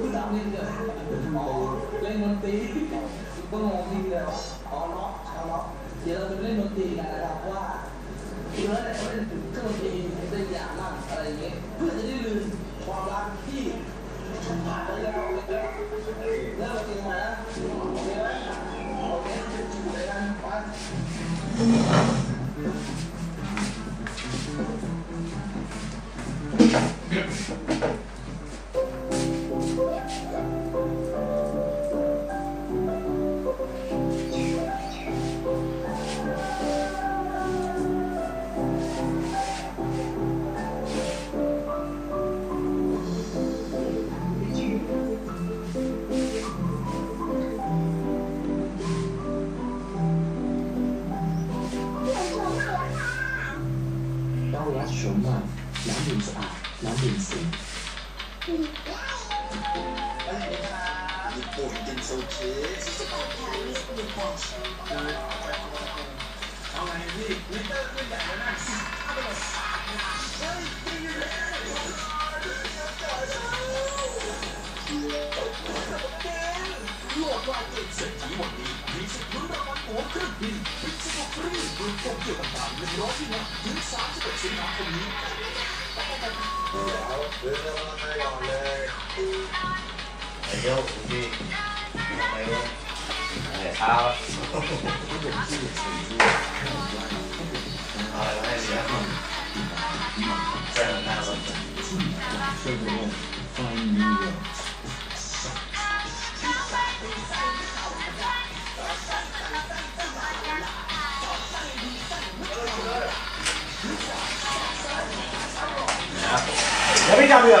คุณสเล่นเกิดเล่นดนตรีก็งงทีเดียว่าอ๋อเนาะอ๋อเนาเดี๋ยวเราจะเล่นดนตรีกันนะครับว่าคือเราจะเล่นถึงเครื่องดนตรีเป็นอย่างนั้นอะไรอย่างเงี้ยเพื่อจะได้ลืมความรักที่ผ่านไปแล้วแล้วจริงไหมโอเไหมโอเค รีดูโตเกียวต่างๆหนึ่งร้อยที่นั่งถึง31สิงหาคมนี้ เดิ นมาให้ก่อนเลยไอ้เจ้าพี่ทำไมว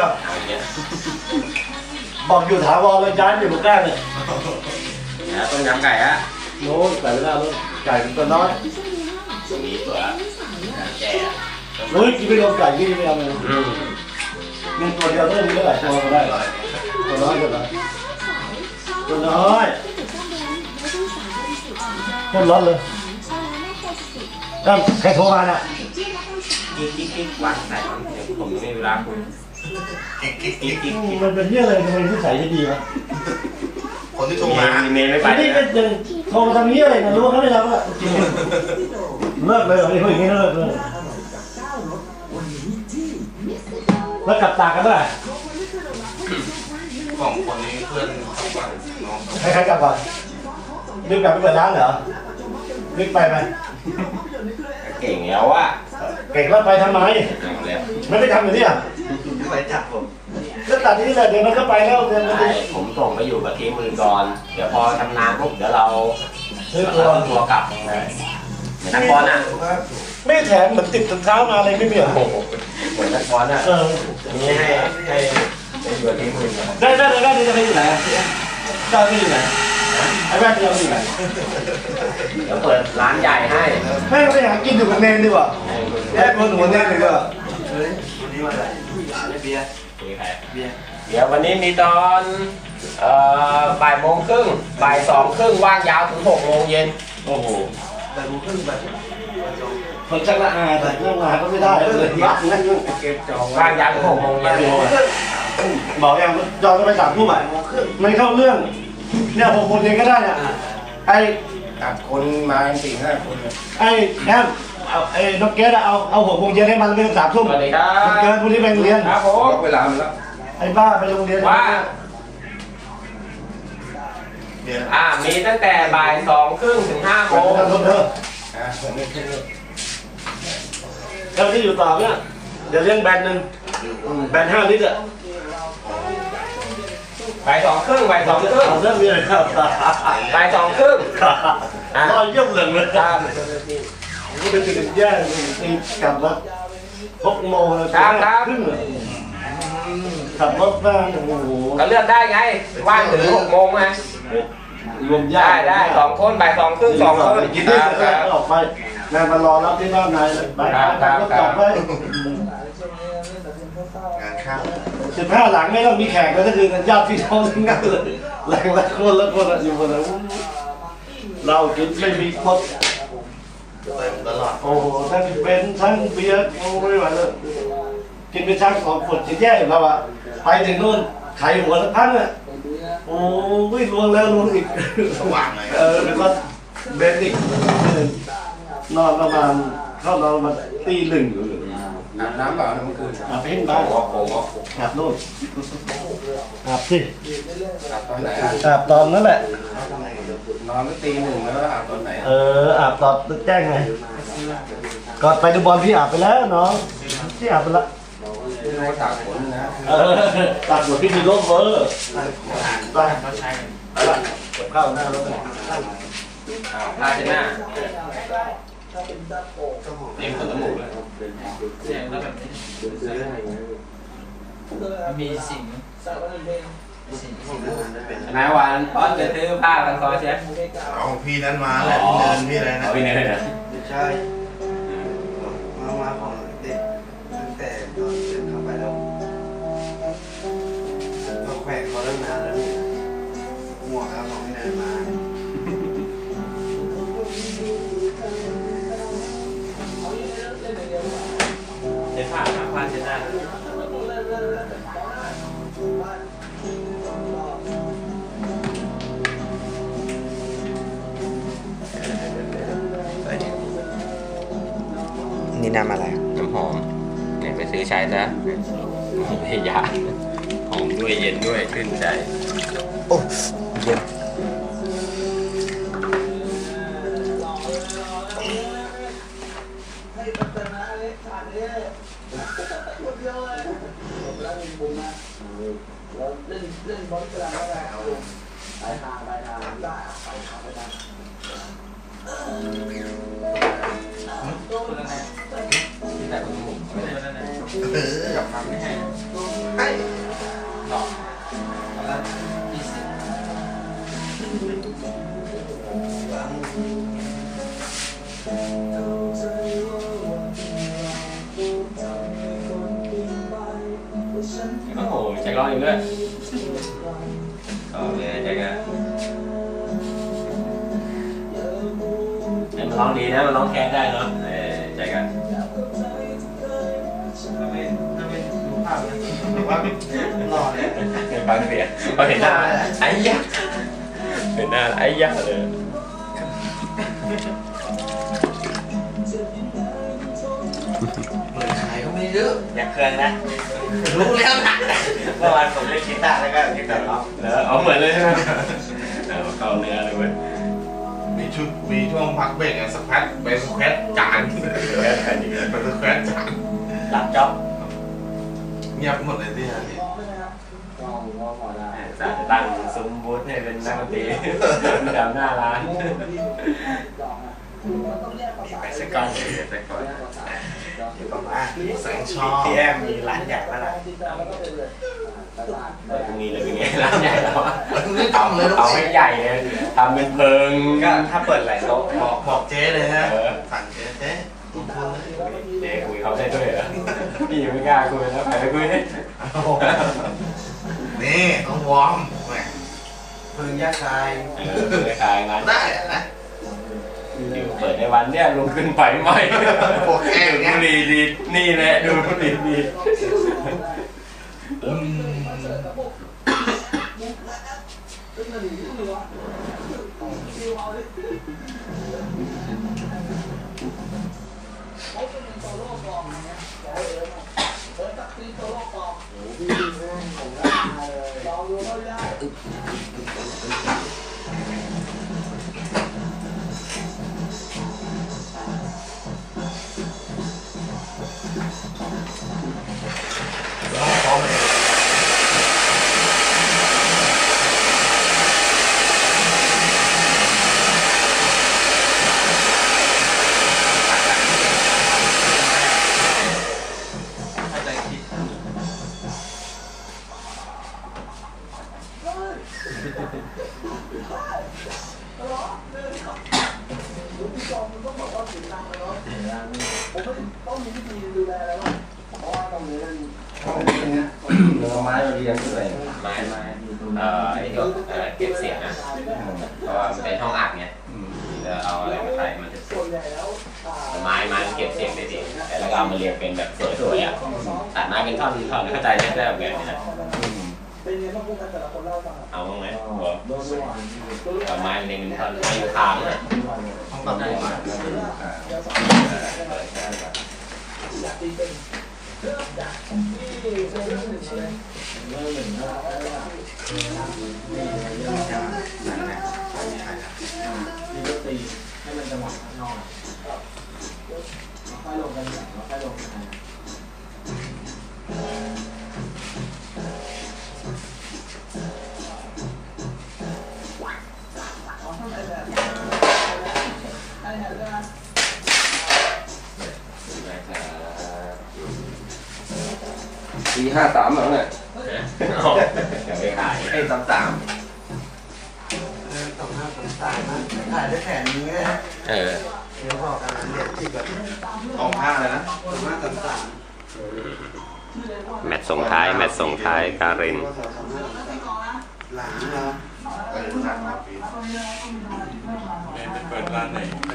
ะเนหน้ารถ Fine New York。ยังไม่กลับอีกเหรอเอาอย่างเงี้ยบอกอยู่ถาวรเลยย้ายไปอยู่ใกล้เลยนะต้มยำไก่ฮะโน้ตไก่ไม่ได้แล้วไก่เป็นตัวน้อยมีเปลือกแก่เฮ้ยกินไม่ลงไก่กินไม่เอาเลยอืมมีตัวเดียวเท่านี้ก็หลายตัวก็ได้ตัวน้อยตัวน้อยตัวน้อยคนร้อนเลยตั้มใครโทรมาเนี่ยกิ๊กกิ๊กกิ๊กวางใส่มันเดี๋ยวผมไม่มีเวลาคุยกิ๊กกิ๊กกิ๊กิ๊กกกิ๊กกิ๊กมันเป็นเรื่องอะไรทำไมนิสัยจะดีวะ คนที่โทรเมมาย์เมย์ไม่ไปอันเลนี้ยก็นะยังโทรมาทำนี้อะไรนะรู้ว่าเขาไม่รับอะจริงเลิกเลยไอ้พวกอย่างนี้เลิกเลยแล้วกลับตากกันเมื่อไหร่ของคนนี้เพื่อนทำกันน้องใครๆกลับก่อนรีบกลับไปเปิดร้านเหรอรีบไปไหมเก่งแล้วว่ะเก่งแล้วไปทำไมเอาแล้วไม่ไปทำอยู่เนี่ยไปจับผม ก็ตัดที่แหละเดี๋ยวมันก็ไปแล้วเดี๋ยวมันใช่ผมส่งไปอยู่กับทีมมือก่อน เดี๋ยวพอทำนานปุ๊บเดี๋ยวเราซื้อเราตัวต้องตัวกลับเหมือนนักบอลอะไม่แถมเหมือนติดถุงเท้ามาอะไรไม่มีเหรอโอ้โหเหมือนนักบอลอะเออนี่ให้ให้ไปอยู่กับทีมมือก่อนได้ได้ได้ได้จะไปอยู่ไหนได้ไม่อยู่ไหนไอ้แม่จะไปอยู่ไหนเดี๋ยวเปิดร้านใหญ่ให้แม่ไปหากินอยู่กับเนนดีกว่าให้คุณแม่คนหัวเนนดีกว่าวันนี้ มาอะไรเบียร์คุยใครเดี๋ยววันนี้มีตอนเอ่อบ่ายโมงครึ่งบ่ายสองครึ่งว่างยาวถึงหกโมงเย็นโอ้โหแบบมูครึ่งแบบคนชักละอาแต่เรื่องงานก็ไม่ได้เลยบ้านนั่งเก็บจองว่างยาวถึงหกโมงเย็นบอกยังจองก็ไปสามทุ่มอะไม่เข้าเรื่องเนี่ยหกคนเองก็ได้อะไอ้ตัดคนมาสี่ห้าคนไอ้แอม เอาไอ้นกแก๊สอะเอาเอาหกโมงเย็นให้มันไม่ต้องสามทุ่มสวัสดีครัมันเกินบพรุ่งนี้ไปโรงเรียนครับผม ล็อกเวลามันแล้ว ไอ้บ้าไปโรงเรียนว่าเบียร์อ่า มีตั้งแต่บ่ายสองครึ่งถึงห้าโมโอ้งโหเธออ่าผมไม่ขึ้นเลยแล้วที่อยู่ต่อเนี่ยเดี๋ยวเลี้ยงแบนหนึ่งอืมแบนห้าลิตรอะบ่ายสองครึ่งบ่ายสองครึ่งเอาเรื่องนี้เลยครับบ่ายสองครึ่งรอยเยี่ยมเลยเลย ครับ ก็เป็นสิ่งแย่ตีกลับรถหกโมงเลยครับครับ ครึ่งเลยขับรถมาโอ้โหก็เลือกได้ไง ว่างถึงหกโมงไหมรวมญาได้ติได้สองคนบ่ายสองครึ่งสองคน กินคได้รับเลคยรับออกไปนายมารอรับที่บ้านนายเลยไปครับครับก็จบไปงานข้าวสิบห้าหลังไม่ต้องมีแขกเลยก็คือญาติพี่น้องทั้งนั้นเลยหลังละคนละคนอะอยู่บนนั้นเรากินไม่มีครบเต็มต ลอด โอ้โหทั้งเป็นซ์ทั้งเบียร์โอ้ไม่ไหวเลยกินไปชักสองขวดจะแย่อยู่แล้วอะไปถึงนู่นไขหัวสักพักอะโอ้ยลวงแล้วลวงอีกสว่างเลยเออแล้วก็เบนอีกนอนประมาณเข้านอนประมาณตีหนึ่งอยู่เลยอาบน้ำเปล่าเมื่อคืนอาบไปให้บ้านโอ้โหอาบนู่นอาบสิอาบตอนไหนอะอาบตอนนั้นแหละ นอนก็ตีหนึ่งแล้วอาบตอนไหนเอออาบตอนแจ้งไงก่อนไปดูบอลพี่อาบไปแล้วน้องพี่อาบไปละไม่รู้ตากฝนนะเออตัดหัวพี่มีโรคเบอร์ไปเขาใช้ไปละเก็บข้าวหน้ารถไปอ้าวผ้าเช็ดหน้าถ้าเป็นตะโกกนี่ขนจมูกเลยเสียงแล้วแบบนี้มันมีสิ่ง นายวันพอจะซื้อผ้าพันคอใช่ไหมเอาพี่นั้นมาแหละพี่เนินพี่อะไรนะ เอาไปเนยนะใช่ ไปซื้อใช้ซะไม่ยากหอมด้วยเย็นด้วยชื่นใจ โอ้เย็นเราเล่นเล่นบอลกระดานได้เอาไปทางไปทางได้ไปทางไปทาง น่ะเออกับทำไม่ให้ไอ้หรอกแล้วที่สิบโอ้โหแจ็คร้องอีกด้วยเอาเลยแจ็คอะเอ้ยมันร้องดีนะมันร้องแคสได้เนาะ ว่าหล่อเลยฟังเสียงพอเห็นหน้าไอ้ยักษ์เห็นหน้าไอ้ยักษ์เลยเปิดขายก็ไม่เยอะอยากเครื่องนะรู้แล้วนะเมื่อวานผมเล่นกีตาร์แล้วก็กีตาร์ร้องแล้วเอาเหมือนเลยใช่ไหมเอาเข้าเนื้อเลยเว้ยมีชุดมีช่วงพักเบรกไงสแควตไปสแควตจานไปสแควตจานรับจ็อบ เงียบหมดเลยที่นี่สาจะตั้งซุ้มบูธให้เป็นนักดนตรีแถวหน้าร้านไปสักก่อนไปก่อนอยู่ประมาณแสงชอบที่แอมมีร้านใหญ่มากนะเปิดพรุ่งนี้เลยเป็นไงร้านใหญ่แล้วอะไม่ต้องเลยนะเอาให้ใหญ่เลยทำเป็นเพิงก็ถ้าเปิดหลายโต๊ะบอกบอกเจ๊เลยฮะสั่งเจ๊เจ๊ผมพูดเลย เจ๊คุยเขาได้ด้วยเหรอ พี่ไม่กล้าคุยแล้วใครไปคุยเนี่ยนี่ต้องวอร์มแหมพึงยาคายเออไปขายร้านได้นะเดี๋ยวเปิดในวันเนี้ยลุงขึ้นไฟไหม้โอเคอย่างเงี้ยบุหรี่ดีนี่แหละดูบุหรี่ดีอืม Thank you. เนื้อไม้มาเรียงด้วยไม้ไม้เอ่อไอ้ที่ว่าเอ่อเก็บเสียงอะเพราะว่ามันเป็นห้องอัดไงจะเอาอะไรมาใส่มันจะเสียงไม้ไม้มันเก็บเสียงได้ดีแต่แล้วก็เอามาเรียงเป็นแบบสวยๆอะตัดไม้เป็นท่อนท่อนเข้าใจได้แบบนี้นะเป็นยังไงบ้างพวกกันแต่ละคนเล่าให้ฟังเอาบ้างไหมหัวโดนสว่างเอาไม้เล็งท่อนไม้อยู่ทางน่ะต้องตัดผมอะเดี๋ยวสอนอยากตีเป็นเริ่มจากที่เริ่มหนึ่งเลยเริ่มหนึ่งแล้วนี่ก็ตี ให้มันจังหวะข้างนอกเราค่อยลงกันเราค่อยลงกัน ห้าสามแล้วเนี่ยยังไม่ขายไอ้สามสามเออสองห้าสองสามนะถ่ายได้แผนนี้นะเออเดี๋ยวบอกกันนะเดี๋ยวที่แบบสองข้างเลยนะสองห้าสามสามแมตช์ส่งท้าย แมตช์ส่งท้ายการินก็สองห้าสามสามหลังเราเออหนักมาปีเป็นเปิดร้านไหน